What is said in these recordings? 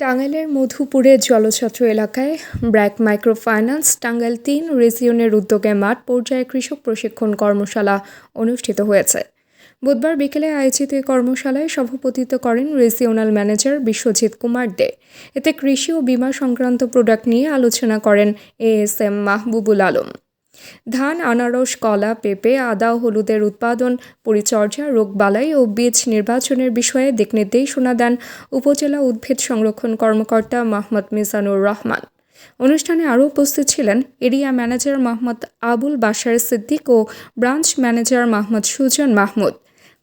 টাঙ্গাইলের মধুপুরের জলছত্র এলাকায় ব্র্যাক মাইক্রোফাইন্যান্স টাঙ্গাইল তিন রিজিয়নের উদ্যোগে মাঠ পর্যায়ে কৃষক প্রশিক্ষণ কর্মশালা অনুষ্ঠিত হয়েছে। বুধবার বিকেলে আয়োজিত এই কর্মশালায় সভাপতিত্ব করেন রিজিওনাল ম্যানেজার বিশ্বজিৎ কুমার দে। এতে কৃষি ও বীমা সংক্রান্ত প্রোডাক্ট নিয়ে আলোচনা করেন এএসএম মাহবুবুল আলম। ধান, আনারস, কলা, পেঁপে, আদা, হলুদের উৎপাদন, পরিচর্যা রোগবালাই ও বীজ নির্বাচনের বিষয়ে দিক নির্দেশনা দেন উপজেলা উদ্ভিদ সংরক্ষণ কর্মকর্তা মোহাম্মদ মিজানুর রহমান। অনুষ্ঠানে আরও উপস্থিত ছিলেন এরিয়া ম্যানেজার মোহাম্মদ আবুল বাশার সিদ্দিক ও ব্রাঞ্চ ম্যানেজার মোহাম্মদ সুজন মাহমুদ।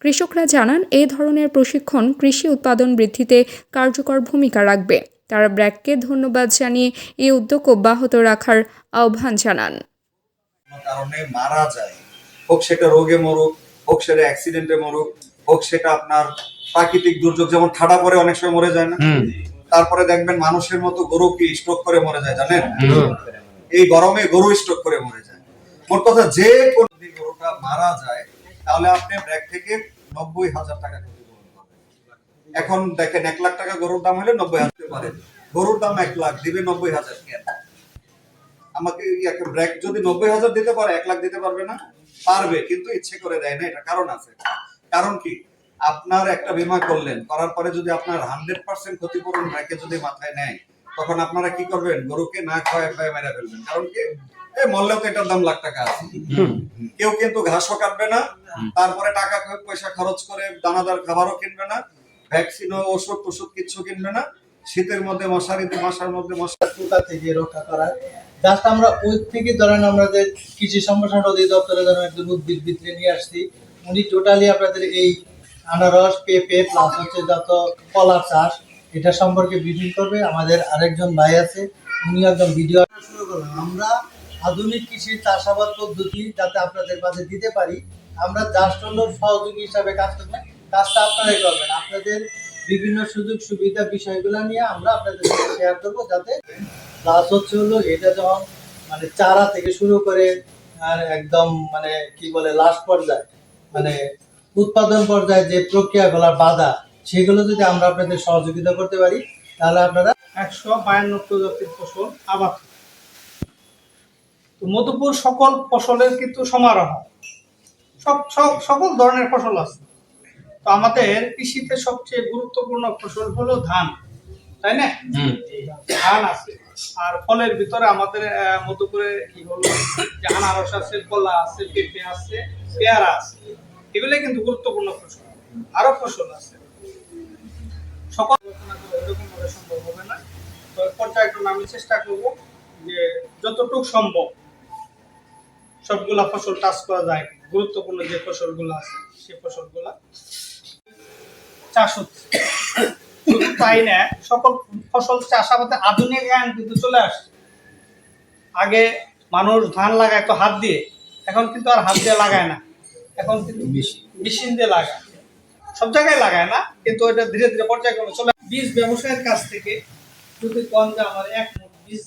কৃষকরা জানান এই ধরনের প্রশিক্ষণ কৃষি উৎপাদন বৃদ্ধিতে কার্যকর ভূমিকা রাখবে। তারা ব্র্যাককে ধন্যবাদ জানিয়ে এই উদ্যোগ অব্যাহত রাখার আহ্বান জানান। কারণে মারা যায়। হোক সেটা রোগে মরুক হোক সেটা অ্যাক্সিডেন্টে মরুক হোক সেটা আপনার প্রাকৃতিক দুর্যোগ যেমন ঠাডা পরে অনেক সময় মরে যায় না? তারপরে দেখবেন মানুষের মতো গরু কি স্ট্রোক করে মরে যায় জানেন? এই গরমে গরু স্ট্রোক করে মরে যায়। মোট কথা যে কোন গরুটা মারা যায় তাহলে আপনি ব্যাগ থেকে নব্বই হাজার টাকা এখন দেখেন এক লাখ টাকা গরুর দাম হলে নব্বই হাজার পারে গরুর দাম এক লাখ দিবে নব্বই হাজার। কেন আমাকে ব্র্যাক যদি নব্বই হাজার দিতে পারে, এক লাখ দিতে পারবে না, পারবে, কিন্তু ইচ্ছে করে দেয় না, এটা কারণ আছে। কারণ কি? আপনার একটা বীমা করলেন, করার পরে যদি আপনার হান্ড্রেড পার্সেন্ট ক্ষতিপূরণ ব্র্যাকে যদি মাথায় নেয়, তখন আপনারা কি করবেন? গরুকে না খাওয়ায় খাওয়ায় মেরে ফেলবেন। কারণ কি? এ, মরলেও তো এটার দাম লাখ টাকা আছে। কেউ কিন্তু ঘাসও কাটবে না, তারপরে টাকা পয়সা খরচ করে দানাদার খাবারও কিনবে না, ভ্যাকসিনও, ওষুধ টষুধ কিচ্ছু কিনবে না। শীতের মধ্যে মশারিতে মশার মধ্যে মশা পোকা থেকে রক্ষা করা জাস্ট আমরা ওই থেকে ধরেন আমাদের কৃষি সম্প্রসারণ অধিদপ্তরে ধরেন একজন উদ্ভিদ বিদ্রে নিয়ে আসছি। উনি টোটালি আপনাদের এই আনারস, পেঁপে প্লাস হচ্ছে যত কলা চাষ, এটা সম্পর্কে ব্রিফিং করবে। আমাদের আরেকজন ভাই আছে উনি একদম ভিডিও শুরু করলাম আমরা আধুনিক কৃষি চাষাবাদ পদ্ধতি যাতে আপনাদের কাছে দিতে পারি, আমরা জাস্ট হলো সহযোগী হিসাবে কাজ করবে কাজটা আপনারাই করবেন। আপনাদের বিভিন্ন সুযোগ সুবিধা বিষয়গুলো নিয়ে আমরা আপনাদের শেয়ার করব যাতে প্লাস হচ্ছে হলো এটা যখন মানে চারা থেকে শুরু করে আর একদম মানে কি বলে লাস্ট পর্যায়ে মানে উৎপাদন পর্যায়ে যে প্রক্রিয়াগুলো বাধা সেগুলো যদি আমরা আপনাদের সহযোগিতা করতে পারি তাহলে আপনারা একশো বায়ান্ন প্রজাতির ফসল আবাদ তো মধুপুর সকল ফসলের কিন্তু সমারোহ। সব সব সকল ধরনের ফসল আছে। তো আমাদের কৃষিতে সবচেয়ে গুরুত্বপূর্ণ ফসল হলো ধান তাই না? ধান আছে। আর ফলের ভিতরে আমাদের আহ, মধুপুরে কি হলো যে আনারস আছে কলা আছে পেঁপে আছে পেয়ারা আছে এগুলো কিন্তু গুরুত্বপূর্ণ ফসল। আরও ফসল আছে। সকল আলোচনা করে এরকম ভাবে সম্ভব হবে না। তো পর্যায়ক্রমে আমি চেষ্টা করব যে যতটুকু সম্ভব সবগুলা ফসল চাষ করা যায়। গুরুত্বপূর্ণ যে ফসলগুলো আছে সেই ফসলগুলা চাষ হচ্ছে। শুধু তাই না? সকল ফসল চাষাবাদে আধুনিক জ্ঞান কিন্তু চলে আসছে। আগে মানুষ ধান লাগায় তো হাত দিয়ে এখন কিন্তু আর হাত দিয়ে লাগায় না। এখন কিন্তু মেশিন। দিয়ে লাগায়। সব জায়গায় লাগায় না কিন্তু এটা ধীরে ধীরে পর্যায়ক্রমে চলে বীজ ব্যবসায়ের কাছ থেকে যদি কম যে আমার এক মুঠ বীজ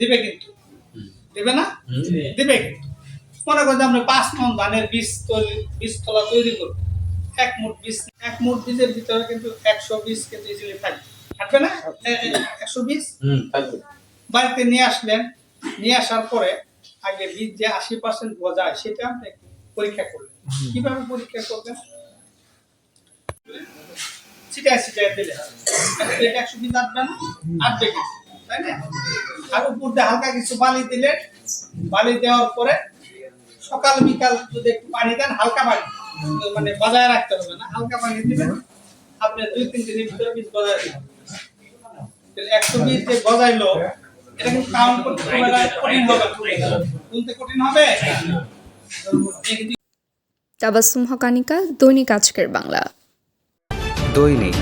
দিবে কিন্তু। দেবে না? দিবে কিন্তু। মনে করেন আমরা পাঁচ মন ধানের বীজ তৈরি বীজতলা তৈরি করব। এক মুঠ বীজ এক মুঠ বীজের ভিতরে কিন্তু একশো বীজ কিন্তু ইজিলি থাকবে। থাকবে না? একশো বীজ? বাড়িতে নিয়ে আসলেন নিয়ে আসার পরে আগে বীজ যে আশি পার্সেন্ট গজায় সেটা আপনি পরীক্ষা করলেন। কীভাবে পরীক্ষা করবেন ছিটায় ছিটায় দিলে এটা একশো বীজ আসবে না? আসবে কিন্তু তাই না? আর উপর দিয়ে হালকা কিছু বালি দিলে বালি দেওয়ার পরে সকাল বিকাল যদি একটু পানি দেন হালকা পানি মানে বাজায় রাখতে হবে না হালকা পানি দিবেন। আপনি দুই তিন দিনের ভিতরে বীজ তাহলে একশো বীজ যে গজাইলো এটা কিন্তু কাউন্ট করতে কঠিন হবে। তুলতে কঠিন হবে? তাবাসুম হকানিকা দৈনিক আজকের বাংলা। দৈনিক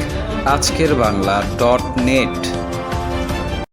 আজকের বাংলা ডট নেট।